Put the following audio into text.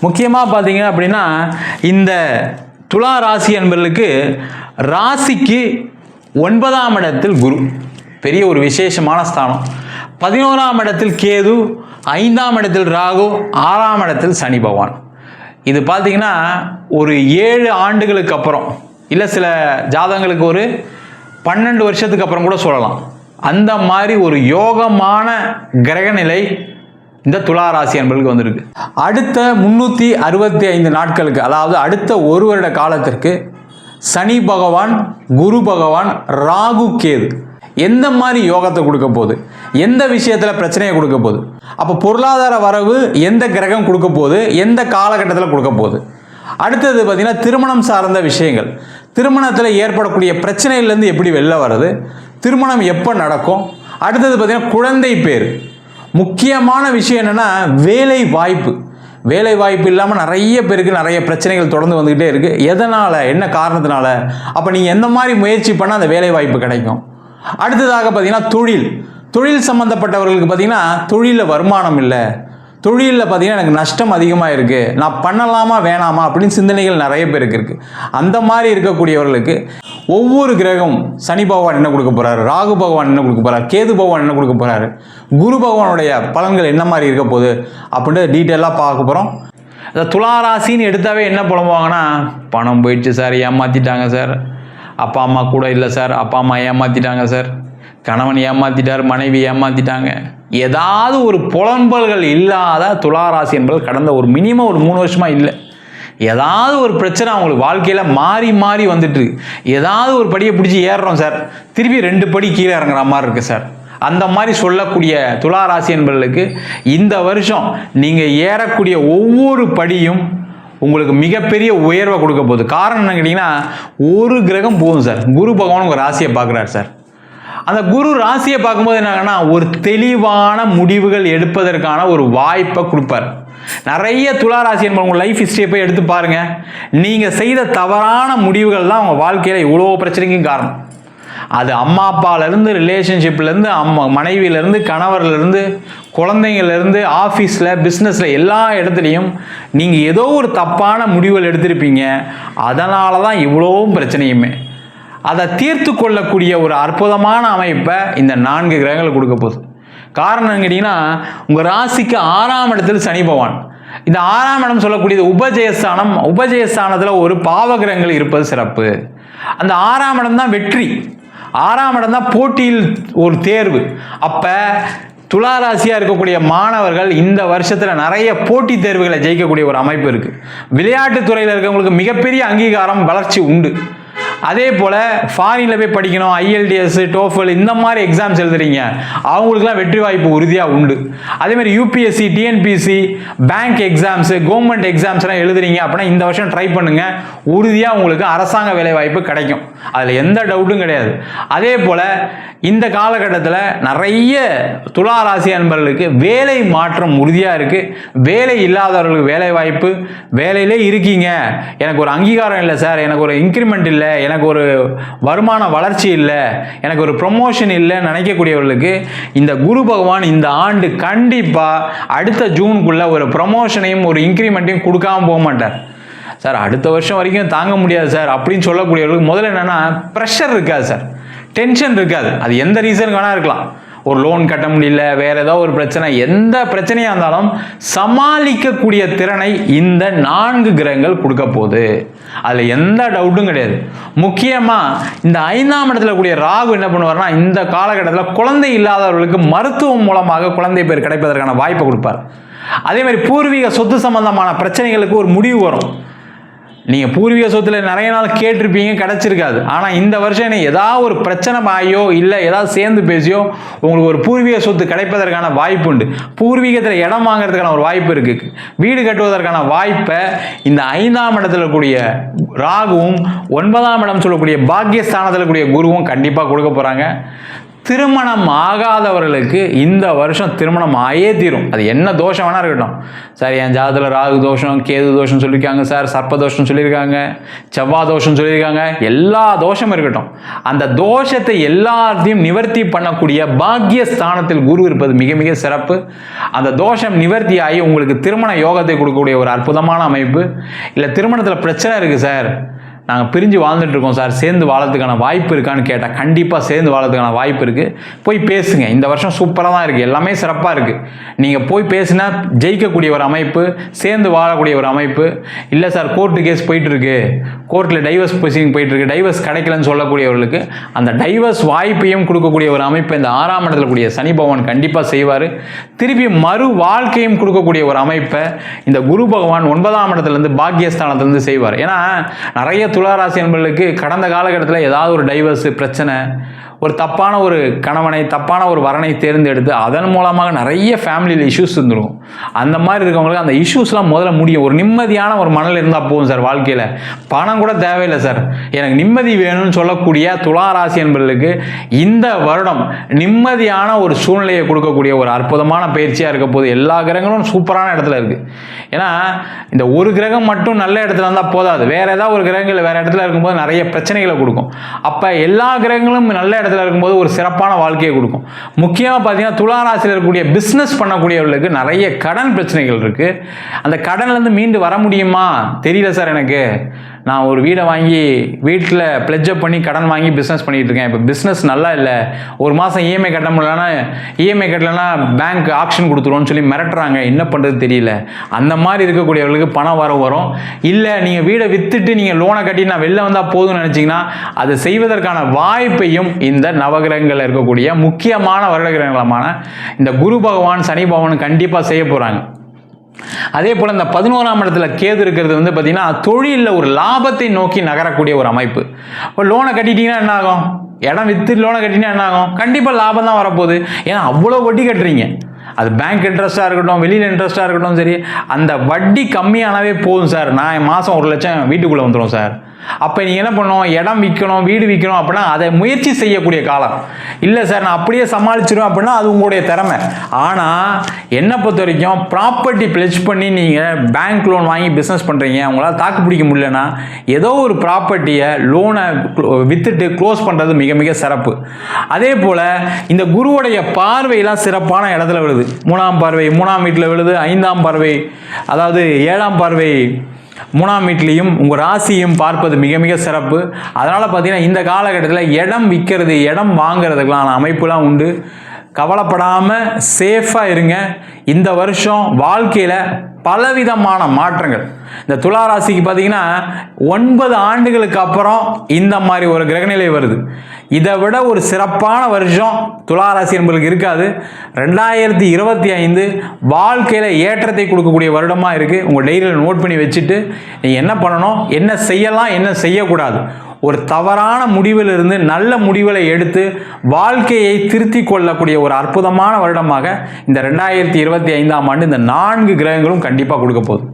முக்கியமாக பார்த்தீங்க அப்படின்னா இந்த துலா ராசி என்பவர்களுக்கு ராசிக்கு ஒன்பதாம் இடத்தில் குரு. பெரிய ஒரு விசேஷமான ஸ்தானம். பதினோராம் இடத்தில் கேது ஐந்தாம் இடத்தில் ராகு ஆறாம் இடத்தில் சனி பகவான். இது பார்த்தீங்கன்னா ஒரு ஏழு ஆண்டுகளுக்கு அப்புறம். இல்லை சில ஜாதகங்களுக்கு ஒரு பன்னெண்டு வருஷத்துக்கு அப்புறம் கூட சொல்லலாம். அந்த மாதிரி ஒரு யோகமான கிரகநிலை இந்த துலா ராசி வந்திருக்கு. அடுத்த முன்னூற்றி அறுபத்தி ஐந்து நாட்களுக்கு அதாவது அடுத்த ஒரு வருட காலத்திற்கு சனி பகவான் குரு பகவான் ராகு கேது எந்த மாதிரி யோகத்தை கொடுக்க போகுது? எந்த விஷயத்தில் பிரச்சனையை கொடுக்க போகுது? அப்போ பொருளாதார வரவு எந்த கிரகம் கொடுக்க போகுது? எந்த காலகட்டத்தில் கொடுக்க போகுது? அடுத்தது பார்த்திங்கன்னா திருமணம் சார்ந்த விஷயங்கள். திருமணத்தில் ஏற்படக்கூடிய பிரச்சனையிலேருந்து எப்படி வெளில வர்றது? திருமணம் எப்போ நடக்கும்? அடுத்தது பார்த்திங்கன்னா குழந்தை பேர். முக்கியமான விஷயம் என்னென்னா வேலை வாய்ப்பு வேலை வாய்ப்பு இல்லாமல் நிறைய பேருக்கு நிறைய பிரச்சனைகள் தொடர்ந்து வந்துக்கிட்டே இருக்குது எதனால்? என்ன காரணத்தினால? அப்போ நீங்கள் எந்த மாதிரி முயற்சி பண்ணால் அந்த வேலை வாய்ப்பு கிடைக்கும்? அடுத்ததாக பார்த்தீங்கன்னா தொழில். தொழில் சம்மந்தப்பட்டவர்களுக்கு பார்த்தீங்கன்னா தொழிலில் வருமானம் இல்லை. தொழிலில் பார்த்தீங்கன்னா எனக்கு நஷ்டம் அதிகமாக இருக்குது நான் பண்ணலாமா வேணாமா அப்படின்னு சிந்தனைகள் நிறைய பேருக்கு இருக்குது அந்த மாதிரி இருக்கக்கூடியவர்களுக்கு ஒவ்வொரு கிரகம் சனி பகவான் என்ன கொடுக்க போகிறாரு ராகு பகவான் என்ன கொடுக்க போகிறார் கேது பகவான் என்ன கொடுக்க போகிறாரு குரு பகவானுடைய பலன்கள் என்ன மாதிரி இருக்க போகுது? அப்படின்ட்டு டீட்டெயிலாக பார்க்க போகிறோம் இந்த துளாராசின்னு எடுத்தாவே என்ன புலம்புவாங்கன்னா பணம் போயிடுச்சு சார் ஏமாற்றிட்டாங்க சார். அப்பா அம்மா கூட இல்லை சார் அப்பா அம்மா ஏமாற்றிட்டாங்க சார். கணவன் ஏமாற்றிட்டார் மனைவி ஏமாற்றிட்டாங்க ஏதாவது ஒரு புலம்பல்கள் இல்லாத துளாராசி என்பது கடந்த ஒரு மினிமம் ஒரு மூணு வருஷமாக இல்லை. ஏதாவது ஒரு பிரச்சனை அவங்களுக்கு வாழ்க்கையில் மாறி மாறி வந்துட்டு ஏதாவது ஒரு படியை பிடிச்சி ஏறுறோம் சார். திருப்பி ரெண்டு படி கீழே இறங்குற மாதிரி இருக்குது சார். அந்த மாதிரி சொல்லக்கூடிய துளாராசி என்பவர்களுக்கு இந்த வருஷம் நீங்கள் ஏறக்கூடிய ஒவ்வொரு படியும் உங்களுக்கு மிகப்பெரிய உயர்வை கொடுக்க போகுது. காரணம் என்ன கேட்டிங்கன்னா ஒரு கிரகம் போதும் சார். குரு பகவான் உங்கள் ராசியை பார்க்குறாரு சார். அந்த குரு ராசியை பார்க்கும்போது என்னங்கன்னா ஒரு தெளிவான முடிவுகள் எடுப்பதற்கான ஒரு வாய்ப்பை கொடுப்பார். நிறைய துலா ராசி என்பது உங்கள் லைஃப் ஹிஸ்டரியை போய் எடுத்து பாருங்க. நீங்கள் செய்த தவறான முடிவுகள் தான் உங்கள் வாழ்க்கையில் இவ்வளோ பிரச்சனைக்கும் காரணம். அது அம்மா அப்பாலேருந்து ரிலேஷன்ஷிப்லேருந்து அம்மா மனைவியிலேருந்து கணவர்லேருந்து குழந்தைங்கள்லேருந்து ஆஃபீஸில் பிஸ்னஸில் எல்லா இடத்துலையும் நீங்கள் ஏதோ ஒரு தப்பான முடிவுகள் எடுத்திருப்பீங்க. அதனால தான் இவ்வளோவும் பிரச்சனையுமே. அதை தீர்த்து கொள்ளக்கூடிய ஒரு அற்புதமான அமைப்பை இந்த நான்கு கிரகங்கள் கொடுக்க போகுது. காரணம் கேட்டிங்கன்னா உங்கள் ராசிக்கு ஆறாம் இடத்தில் சனி பகவான். இந்த ஆறாம் இடம் சொல்லக்கூடியது உபஜயஸ்தானம். உபஜயஸ்தானத்தில் ஒரு பாவகிரகங்கள் இருப்பது சிறப்பு. அந்த ஆறாம் இடம் தான் வெற்றி. ஆறாம் இடம் தான் போட்டியில் ஒரு தேர்வு. அப்போ துளாராசியாக இருக்கக்கூடிய மாணவர்கள் இந்த வருஷத்தில் நிறைய போட்டித் தேர்வுகளை ஜெயிக்கக்கூடிய ஒரு அமைப்பு இருக்குது விளையாட்டுத் துறையில் இருக்கவங்களுக்கு மிகப்பெரிய அங்கீகாரம் வளர்ச்சி உண்டு. அதே போல் ஃபாரினில் போய் படிக்கணும் ஐஎல்டிஎஸ் டோஃபல் இந்த மாதிரி எக்ஸாம்ஸ் எழுதுறீங்க. அவங்களுக்குலாம் வெற்றி வாய்ப்பு உறுதியாக உண்டு. அதேமாதிரி UPSC TNPSC bank exams government எக்ஸாம்ஸ்லாம் எழுதுறீங்க அப்படின்னா இந்த வருஷம் ட்ரை பண்ணுங்க. உறுதியாக உங்களுக்கு அரசாங்க வேலைவாய்ப்பு கிடைக்கும். அதில் எந்த டவுட்டும் கிடையாது. அதே போல் இந்த காலகட்டத்தில் நிறைய துலா ராசி அன்பர்களுக்கு வேலை மாற்றம் உறுதியாக இருக்குது வேலை இல்லாதவர்களுக்கு வேலை வாய்ப்பு. வேலையிலே இருக்கீங்க. எனக்கு ஒரு அங்கீகாரம் இல்லை சார். எனக்கு ஒரு இன்க்ரிமெண்ட் இல்லை. எனக்கு ஒரு வருமான வளர்ச்சி இல்லை எனக்கு ஒரு ப்ரொமோஷன் இல்லைன்னு நினைக்கக்கூடியவர்களுக்கு இந்த குரு பகவான் இந்த ஆண்டு கண்டிப்பாக அடுத்த ஜூனுக்குள்ளே ஒரு ப்ரொமோஷனையும் ஒரு இன்க்ரிமெண்ட்டையும் கொடுக்காம போக மாட்டார். சார் அடுத்த வருஷம் வரைக்கும் தாங்க முடியாது சார் அப்படின்னு சொல்லக்கூடியவர்களுக்கு முதல்ல என்னென்னா ப்ரெஷர் இருக்காது சார். டென்ஷன் இருக்காது. அது எந்த ரீசனுக்கு வேணால் இருக்கலாம். ஒரு லோன் கட்ட முடியல வேற ஏதோ ஒரு பிரச்சனை எந்த பிரச்சனையாக இருந்தாலும் சமாளிக்கக்கூடிய திறனை இந்த நான்கு கிரகங்கள் கொடுக்க போகுது. அதில் எந்த டவுட்டும் கிடையாது. முக்கியமாக இந்த ஐந்தாம் இடத்துல கூடிய ராகு என்ன பண்ணுவார்னா இந்த காலகட்டத்தில் குழந்தை இல்லாதவர்களுக்கு மருத்துவம் மூலமாக குழந்தை பேர் கிடைப்பதற்கான வாய்ப்பை கொடுப்பார். அதே மாதிரி பூர்வீக சொத்து சம்பந்தமான பிரச்சனைகளுக்கு ஒரு முடிவு வரும். நீங்கள் பூர்வீக சொத்தில் நிறைய நாள் கேட்டிருப்பீங்க கிடச்சிருக்காது. ஆனால் இந்த வருஷம் என்ன ஏதாவது ஒரு பிரச்சனை ஆகியோ இல்லை ஏதாவது சேர்ந்து பேசியோ உங்களுக்கு ஒரு பூர்வீக சொத்து கிடைப்பதற்கான வாய்ப்பு உண்டு. பூர்வீகத்தில் இடம் வாங்குறதுக்கான ஒரு வாய்ப்பு இருக்குது வீடு கட்டுவதற்கான வாய்ப்பை இந்த ஐந்தாம் இடத்துல கூடிய ராகுவும் ஒன்பதாம் இடம் சொல்லக்கூடிய பாக்கியஸ்தானத்தில் கூடிய குருவும் கண்டிப்பாக கொடுக்க போகிறாங்க திருமணம் ஆகாதவர்களுக்கு இந்த வருஷம் திருமணம் ஆயே தீரும். அது என்ன தோஷம் வேணா இருக்கட்டும். சார் என் ஜாதத்தில் ராகு தோஷம் கேது தோஷம் சொல்லியிருக்காங்க சார் சர்ப்ப தோஷம் சொல்லியிருக்காங்க செவ்வாய் தோஷம் சொல்லியிருக்காங்க எல்லா தோஷமும் இருக்கட்டும். அந்த தோஷத்தை எல்லாத்தையும் நிவர்த்தி பண்ணக்கூடிய பாக்கிய ஸ்தானத்தில் குரு இருப்பது மிக மிக சிறப்பு. அந்த தோஷம் நிவர்த்தி ஆகி உங்களுக்கு திருமண யோகத்தை கொடுக்கக்கூடிய ஒரு அற்புதமான அமைப்பு. இல்லை திருமணத்தில் பிரச்சனை இருக்குது சார். நாங்கள் பிரிஞ்சு வாழ்ந்துட்டுருக்கோம் சார். சேர்ந்து வாழறதுக்கான வாய்ப்பு இருக்கான்னு கேட்டால் கண்டிப்பாக சேர்ந்து வாழறதுக்கான வாய்ப்பு இருக்குது போய் பேசுங்க. இந்த வருஷம் சூப்பராக தான் இருக்குது எல்லாமே சிறப்பாக இருக்குது நீங்கள் போய் பேசினா ஜெயிக்கக்கூடிய ஒரு அமைப்பு சேர்ந்து வாழக்கூடிய ஒரு அமைப்பு. இல்லை சார் கோர்ட்டு கேஸ் போயிட்டுருக்கு. கோர்ட்டில் டைவர்ஸ் ப்ரொசீடிங் போயிட்டுருக்கு. டைவர்ஸ் கிடைக்கலன்னு சொல்லக்கூடியவர்களுக்கு அந்த டைவர்ஸ் வாய்ப்பையும் கொடுக்கக்கூடிய ஒரு அமைப்பு இந்த ஆறாம் இடத்துல கூடிய சனி பகவான் கண்டிப்பாக செய்வார். திருப்பி மறு வாழ்க்கையும் கொடுக்கக்கூடிய ஒரு அமைப்பை இந்த குரு பகவான் ஒன்பதாம் இடத்துலேருந்து பாக்கியஸ்தானத்துலேருந்து செய்வார். ஏன்னா நிறைய துளாராசி என்பர்களுக்கு கடந்த காலகட்டத்தில் ஏதாவது ஒரு டைவர்ஸ் பிரச்சனை ஒரு தப்பான ஒரு கணவனை தப்பான ஒரு வரனை தேர்ந்தெடுத்து அதன் மூலமாக நிறைய ஃபேமிலியில் இஷ்யூஸ் இருந்துருக்கும் அந்த மாதிரி இருக்கவங்களுக்கு அந்த இஷ்யூஸ்லாம் முதல்ல முடியும். ஒரு நிம்மதியான ஒரு மணல் இருந்தால் போதும் சார் வாழ்க்கையில். பணம் கூட தேவையில்லை சார். எனக்கு நிம்மதி வேணும்னு சொல்லக்கூடிய துளாராசி என்பவர்களுக்கு இந்த வருடம் நிம்மதியான ஒரு சூழ்நிலையை கொடுக்கக்கூடிய ஒரு அற்புதமான பயிற்சியாக இருக்க போது எல்லா கிரகங்களும் சூப்பரான இடத்துல இருக்குது ஏன்னா இந்த ஒரு கிரகம் மட்டும் நல்ல இடத்துல இருந்தால் போதாது. வேறு ஏதாவது ஒரு கிரகங்கள் வேறு இடத்துல இருக்கும்போது நிறைய பிரச்சனைகளை கொடுக்கும். அப்போ எல்லா கிரகங்களும் நல்ல இடத்துல இருக்கும்போது ஒரு சிறப்பான வாழ்க்கையை கொடுக்கும். முக்கியமாக பார்த்தீங்கன்னா துளாராசியில் இருக்கக்கூடிய பிஸ்னஸ் பண்ணக்கூடியவர்களுக்கு நிறைய கடன் பிரச்சனைகள் இருக்குது அந்த கடன்லேருந்து மீண்டு வர முடியுமா? தெரியல சார் எனக்கு. நான் ஒரு வீடை வாங்கி வீட்டில் பிளெஜ்அப் பண்ணி கடன் வாங்கி பிஸ்னஸ் பண்ணிகிட்டு இருக்கேன் இப்போ பிஸ்னஸ் நல்லா இல்லை. ஒரு மாதம் இஎம்ஐ கட்ட முடியலன்னா இஎம்ஐ கட்டலைன்னா பேங்க் ஆப்ஷன் கொடுத்துருவோன்னு சொல்லி மிரட்டுறாங்க. என்ன பண்ணுறது தெரியல. அந்த மாதிரி இருக்கக்கூடியவர்களுக்கு பணம் வர வரும். இல்லை நீங்கள் வீடை விற்றுட்டு நீங்கள் லோனை கட்டி நான் வெளில வந்தால் போதும்னு நினச்சிங்கன்னா அதை செய்வதற்கான வாய்ப்பையும் இந்த நவகிரகங்களில் இருக்கக்கூடிய முக்கியமான வருடகிரகங்களமான இந்த குரு பகவான் சனி பகவான் கண்டிப்பாக செய்ய போகிறாங்க அதே போல் இந்த பதினோராம் இடத்துல கேது இருக்கிறது வந்து பார்த்தீங்கன்னா தொழிலில் ஒரு லாபத்தை நோக்கி நகரக்கூடிய ஒரு அமைப்பு. இப்போ லோனை கட்டிட்டீங்கன்னா என்ன ஆகும்? இடம் விற்று லோனை கட்டினா என்ன ஆகும்? கண்டிப்பாக லாபம் தான் வரப்போகுது. ஏன்னா அவ்வளோ வட்டி கட்டுறீங்க. அது பேங்க் இன்ட்ரெஸ்ட்டாக இருக்கட்டும் வெளியில் இன்ட்ரெஸ்ட்டாக இருக்கட்டும் சரி அந்த வட்டி கம்மியானவே போதும் சார் நான் மாதம் ஒரு லட்சம் வீட்டுக்குள்ளே வந்துடும் சார் அப்போ நீங்கள் என்ன பண்ணணும்? இடம் விற்கணும் வீடு விற்கணும் அப்படின்னா அதை முயற்சி செய்யக்கூடிய காலம். இல்லை சார் நான் அப்படியே சமாளிச்சிருவேன் அப்படின்னா அது உங்களுடைய திறமை. ஆனால் என்னை பொறுத்த வரைக்கும் ப்ராப்பர்ட்டி பிளெச் பண்ணி நீங்கள் பேங்க் லோன் வாங்கி பிஸ்னஸ் பண்ணுறீங்க உங்களால் தாக்கு பிடிக்க முடியலன்னா ஏதோ ஒரு ப்ராப்பர்ட்டியை லோனை விற்றுட்டு க்ளோஸ் பண்ணுறது மிக மிக சிறப்பு. அதே போல் இந்த குருவுடைய பார்வையெல்லாம் சிறப்பான இடத்துல விழுது. மூணாம் பார்வை மூணாம் வீட்டில் விழுது. ஐந்தாம் பார்வை அதாவது ஏழாம் பார்வை மூணாம் வீட்லேயும் உங்கள் ராசியும் பார்ப்பது மிக மிக சிறப்பு. அதனால் பார்த்தீங்கன்னா இந்த காலகட்டத்தில் இடம் விற்கிறது இடம் வாங்குறதுக்கெல்லாம் அமைப்புலாம் உண்டு. கவலைப்படாமல் சேஃபாக இருங்க. இந்த வருஷம் வாழ்க்கையில் பலவிதமான மாற்றங்கள். இந்த துலா ராசிக்கு பார்த்தீங்கன்னா ஒன்பது ஆண்டுகளுக்கு அப்புறம் இந்த மாதிரி ஒரு கிரகநிலை வருது. இதை விட ஒரு சிறப்பான வருஷம் துலா ராசி என்பதுக்கு இருக்காது. ரெண்டாயிரத்தி இருபத்தி ஐந்து வாழ்க்கையில் ஏற்றத்தை கொடுக்கக்கூடிய வருடமாக இருக்குது உங்கள் டைரியில் நோட் பண்ணி வச்சுட்டு நீங்கள் என்ன பண்ணணும் என்ன செய்யலாம் என்ன செய்யக்கூடாது. ஒரு தவறான முடிவிலிருந்து நல்ல முடிவுகளை எடுத்து வாழ்க்கையை திருத்தி கொள்ளக்கூடிய ஒரு அற்புதமான வருடமாக இந்த ரெண்டாயிரத்தி இருபத்தி ஐந்தாம் ஆண்டு இந்த நான்கு கிரகங்களும் கண்டிப்பாக கொடுக்க போகுது.